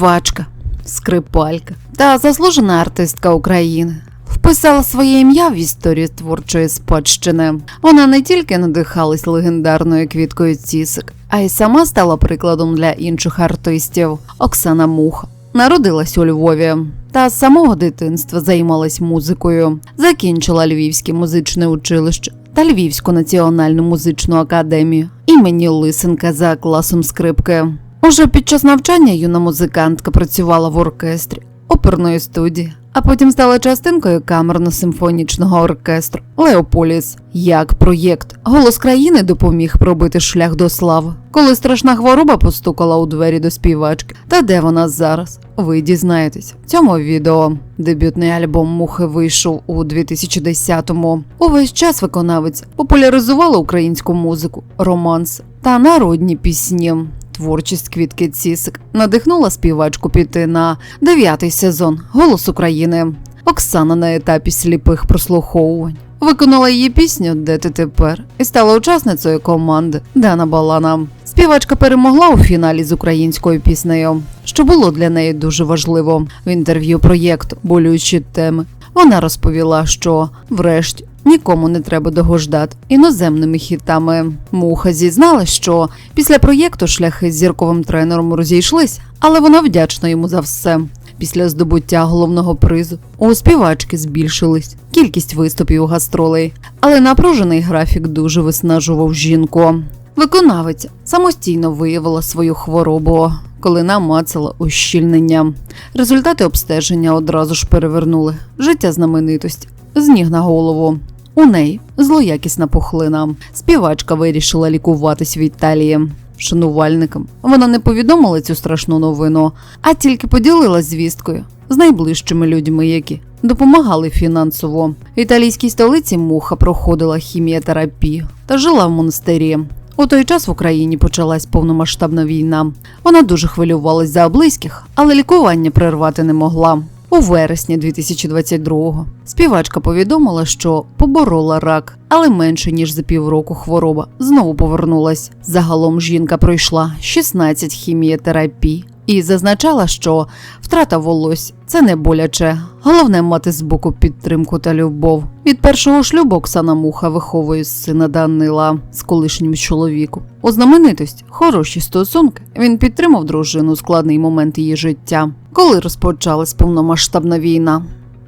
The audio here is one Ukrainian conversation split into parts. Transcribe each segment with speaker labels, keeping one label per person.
Speaker 1: співачка, скрипалька та заслужена артистка України. Вписала своє ім'я в історію творчої спадщини. Вона не тільки надихалась легендарною квіткою цісик, а й сама стала прикладом для інших артистів. Оксана Муха народилась у Львові та з самого дитинства займалась музикою. Закінчила Львівське музичне училище та Львівську національну музичну академію імені Лисенка за класом скрипки. Уже під час навчання юна музикантка працювала в оркестрі оперної студії, а потім стала частинкою камерно-симфонічного оркестру Леополіс. Як проєкт Голос країни допоміг пробити шлях до слави, коли страшна хвороба постукала у двері до співачки. Та де вона зараз? Ви дізнаєтесь в цьому відео. Дебютний альбом Мухи вийшов у 2010-му. Увесь час виконавець популяризувала українську музику, романс та народні пісні. Творчість квітки Цісик надихнула співачку піти на дев'ятий сезон Голос України. Оксана на етапі сліпих прослуховувань. Виконала її пісню Де ти тепер і стала учасницею команди Дана Балана. Співачка перемогла у фіналі з українською піснею, що було для неї дуже важливо. В інтерв'ю проєкту Болючі теми вона розповіла, що врешті нікому не треба догождати іноземними хітами. Муха зізналась, що після проєкту шляхи з зірковим тренером розійшлись, але вона вдячна йому за все. Після здобуття головного призу у співачки збільшились кількість виступів у гастролей, але напружений графік дуже виснажував жінку. Виконавиця самостійно виявила свою хворобу, коли намацала ущільнення. Результати обстеження одразу ж перевернули життя знаменитості з ніг на голову. У неї злоякісна пухлина. Співачка вирішила лікуватись в Італії. Шанувальникам вона не повідомила цю страшну новину, а тільки поділилась звісткою з найближчими людьми, які допомагали фінансово. В італійській столиці муха проходила хіміотерапію та жила в монастирі. У той час в Україні почалась повномасштабна війна. Вона дуже хвилювалась за близьких, але лікування прервати не могла. У вересні 2022-го співачка повідомила, що поборола рак, але менше ніж за півроку хвороба знову повернулась. Загалом жінка пройшла 16 хімієтерапій і зазначала, що втрата волосся це не боляче. Головне мати з боку підтримку та любов. Від першого шлюбу Оксана Муха виховує сина Данила з колишнім чоловіком. У знаменитості хороші стосунки. Він підтримав дружину у складний момент її життя, коли розпочалась повномасштабна війна.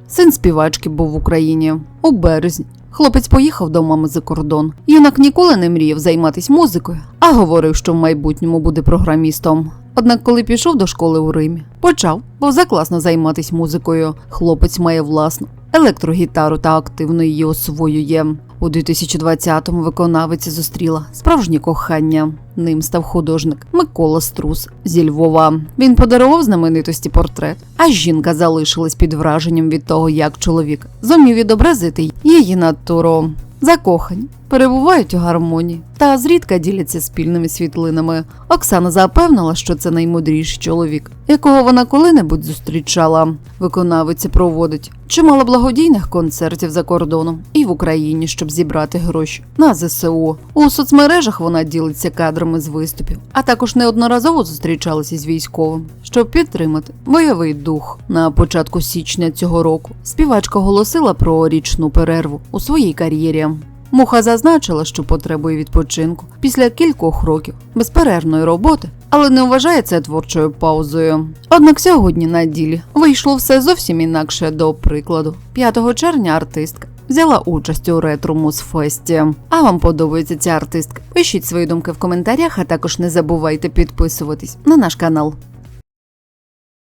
Speaker 1: Син співачки був в Україні у березні. Хлопець поїхав до мами за кордон. Юнак ніколи не мріяв займатися музикою, а говорив, що в майбутньому буде програмістом. Однак, коли пішов до школи у Римі, почав повзакласно займатися музикою. Хлопець має власну електрогітару та активно її освоює. У 2020-му виконавиця зустріла справжнє кохання. Ним став художник Микола Струс зі Львова. Він подарував знаменитості портрет, а жінка залишилась під враженням від того, як чоловік зумів відобразити її натуру. Закохані перебувають у гармонії та зрідка діляться спільними світлинами. Оксана запевнила, що це наймудріший чоловік, якого вона коли-небудь зустрічала. Виконавиця проводить чимало благодійних концертів за кордоном і в Україні, щоб зібрати гроші на ЗСУ. У соцмережах вона ділиться кадрами з виступів, а також неодноразово зустрічалася з військовим, щоб підтримати бойовий дух. На початку січня цього року співачка оголосила про річну перерву у своїй кар'єрі. Муха зазначила, що потребує відпочинку після кількох років безперервної роботи, але не вважає це творчою паузою. Однак сьогодні на ділі вийшло все зовсім інакше до прикладу. 5 червня артистка взяла участь у ретро музфесті. А вам подобається ця артистка? Пишіть свої думки в коментарях, а також не забувайте підписуватись на наш канал.